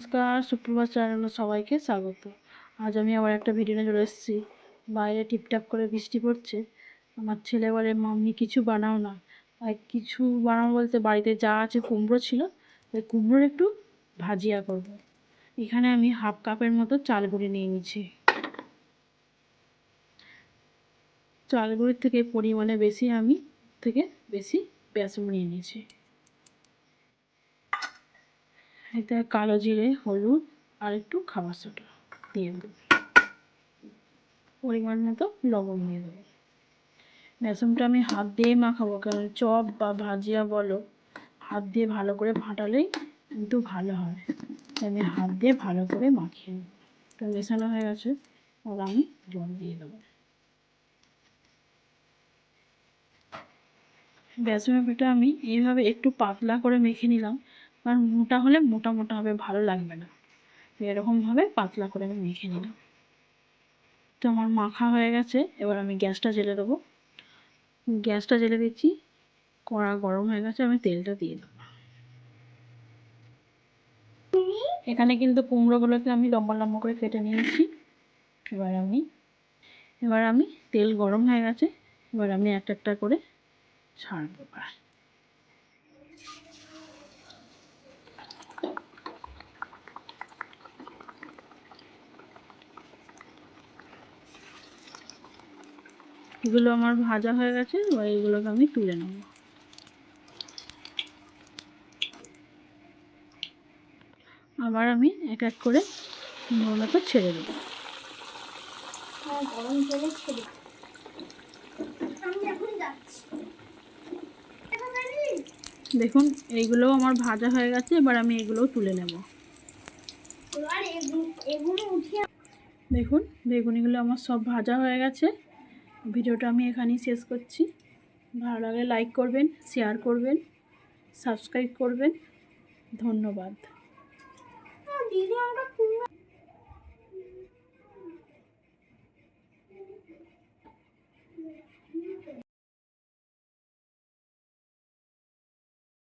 নমস্কার, সুপ্রভাত চ্যানেলে সবাইকে স্বাগত। আজ আমি আবার একটা ভিডিও নিয়ে চলে এসেছি। বাইরে টিপটাপ করে বৃষ্টি পড়ছে। আমার ছেলে বলে, মাম্মি, কিছু বানাও না। আর কিছু বানাও বলতে বাড়িতে যা আছে কুমড়ো ছিল, ওই কুমড়োর একটু ভাজিয়া করব। এখানে আমি হাফ কাপের মতো চাল গুঁড়ি নিয়ে নিচ্ছি চাল গুঁড়ির থেকে পরিমাণে বেশি আমি, থেকে বেশি বেসন নিয়ে নিয়েছি। এতে কালো জিরে, হলুদ, আর একটু খাবার সোডা দিয়ে দেবো। পরিমাণ মতো লবণ দিয়ে দেবো। বেসনটা আমি হাত দিয়ে মাখাবো, কারণ চপ বা ভাজিয়া বলো, হাত দিয়ে ভালো করে ফাটালেই কিন্তু ভালো হয় আমি হাত দিয়ে ভালো করে মাখিয়ে নেব। তো মেশানো হয়ে গেছে আর আমি জল দিয়ে দেবো। বেসনের পিঠা আমি এইভাবে একটু পাতলা করে মেখে নিলাম কারণ মোটা হলে মোটা মোটা হবে, ভালো লাগবে না। এরকমভাবে পাতলা করে আমি মেখে নিলাম। তো আমার মাখা হয়ে গেছে, এবার আমি গ্যাসটা জেলে দেবো। গ্যাসটা জেলে দিচ্ছি, কড়া গরম হয়ে গেছে, আমি তেলটা দিয়ে দেবো। এখানে কিন্তু কুমড়োগুলোকে আমি লম্বা লম্বা করে কেটে নিয়েছি। এবার আমি এবার আমি তেল গরম হয়ে গেছে, এবার আমি একটা একটা করে ছাড়বো এগুলো আমার ভাজা হয়ে গেছে এবার এগুলোকে আমি তুলে নেব। আবার আমি এক এক করে মতো ছেড়ে দেবো। হ্যাঁ গরম জলে ছেড়ে আমি এখন যাচ্ছি। দেখুন এইগুলোও আমার ভাজা হয়ে গেছে এবার আমি এগুলোও তুলে নেব। দেখুন বেগুনিগুলো আমার সব ভাজা হয়ে গেছে। ভিডিওটা আমি এখানেই শেষ করছি। ভালো লাগলে লাইক করবেন শেয়ার করবেন সাবস্ক্রাইব করবেন। ধন্যবাদ।